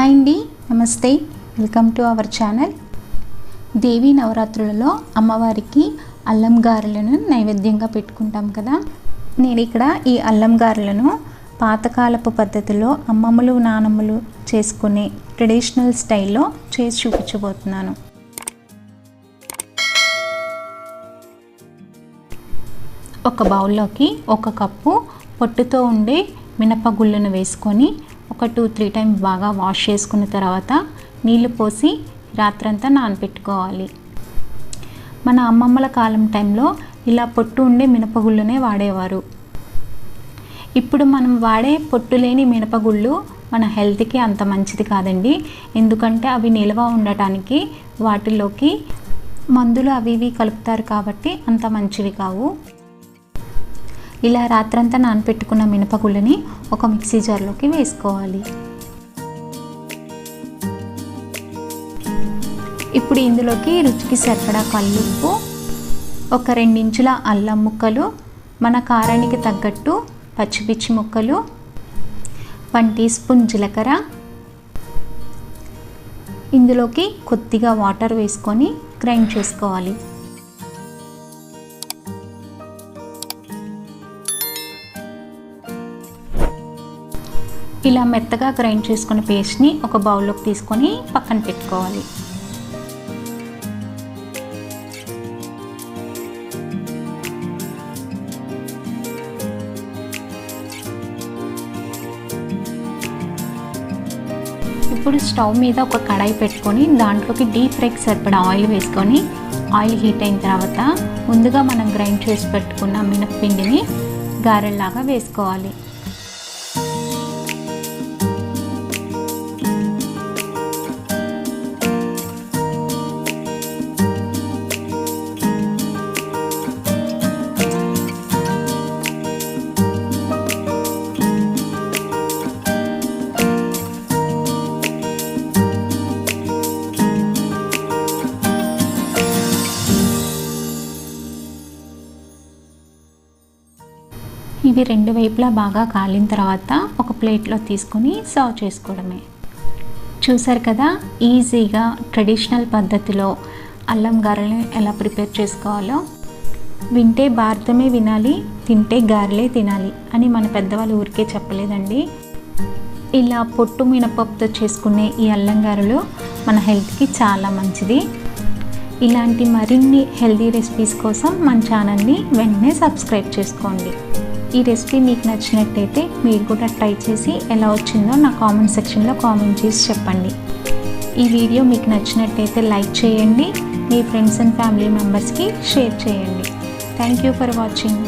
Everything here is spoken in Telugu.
హాయ్ అండి నమస్తే. Welcome to our channel. Devi నవరాత్రులలో అమ్మవారికి అల్లం గారెలను నైవేద్యంగా పెట్టుకుంటాం కదా. నేను ఇక్కడ ఈ అల్లం గారెలను పాతకాలపు పద్ధతిలో అమ్మమ్మలు నానమ్మలు చేసుకునే ట్రెడిషనల్ స్టైల్లో చేసి చూపించబోతున్నాను. ఒక బౌల్లోకి ఒక కప్పు పొట్టుతో ఉండే మినపగుళ్ళను వేసుకొని ఒక టూ త్రీ టైమ్స్ బాగా వాష్ చేసుకున్న తర్వాత నీళ్ళు పోసి రాత్రంతా నానబెట్టుకోవాలి మన అమ్మమ్మల కాలం టైంలో ఇలా పొట్టు ఉండే మినపగుళ్ళునే వాడేవారు. ఇప్పుడు మనం వాడే పొట్టు లేని మినపగుళ్ళు మన హెల్త్కి అంత మంచిది కాదండి. ఎందుకంటే అవి నిల్వ ఉండటానికి వాటిలోకి మందులు అవి ఇవి కలుపుతారు కాబట్టి అంత మంచివి కావు. ఇలా రాత్రంతా నానపెట్టుకున్న మినపగుళ్ళని ఒక మిక్సీ జార్లోకి వేసుకోవాలి. ఇప్పుడు ఇందులోకి రుచికి సరిపడా కల్లుప్పు ఒక రెండించుల అల్లం ముక్కలు మన కారానికి తగ్గట్టు పచ్చిపిచ్చి ముక్కలు వన్ టీ స్పూన్ జీలకర్ర. ఇందులోకి కొద్దిగా వాటర్ వేసుకొని గ్రైండ్ చేసుకోవాలి. ఇలా మెత్తగా గ్రైండ్ చేసుకున్న పేస్ట్ని ఒక బౌల్లోకి తీసుకొని పక్కన పెట్టుకోవాలి. ఇప్పుడు స్టవ్ మీద ఒక కడాయి పెట్టుకొని దాంట్లోకి డీప్ ఫ్రైకి సరిపడా ఆయిల్ వేసుకొని ఆయిల్ హీట్ అయిన తర్వాత ముందుగా మనం గ్రైండ్ చేసి పెట్టుకున్న మినప్పిండిని గారెల్లాగా వేసుకోవాలి. ఇవి రెండు వైపులా బాగా కాలిన తర్వాత ఒక ప్లేట్లో తీసుకొని సర్వ్ చేసుకోవడమే. చూసారు కదా ఈజీగా ట్రెడిషనల్ పద్ధతిలో అల్లం గారెలను ఎలా ప్రిపేర్ చేసుకోవాలో? వింటే భారతమే వినాలి తింటే గారెలే తినాలి అని మన పెద్దవాళ్ళు ఊరికే చెప్పలేదండి. ఇలా పొట్టు మినపప్పుతో చేసుకునే ఈ అల్లం గారెలు మన హెల్త్కి చాలా మంచిది. ఇలాంటి మరిన్ని హెల్తీ రెసిపీస్ కోసం మన ఛానల్ని వెంటనే సబ్స్క్రైబ్ చేసుకోండి. ఈ రెసిపీ మీకు నచ్చినట్టయితే మీరు కూడా ట్రై చేసి ఎలా వచ్చిందో నా కామెంట్ సెక్షన్లో కామెంట్ చేసి చెప్పండి. ఈ వీడియో మీకు నచ్చినట్టయితే లైక్ చేయండి. మీ ఫ్రెండ్స్ అండ్ ఫ్యామిలీ మెంబర్స్కి షేర్ చేయండి. Thank you for watching.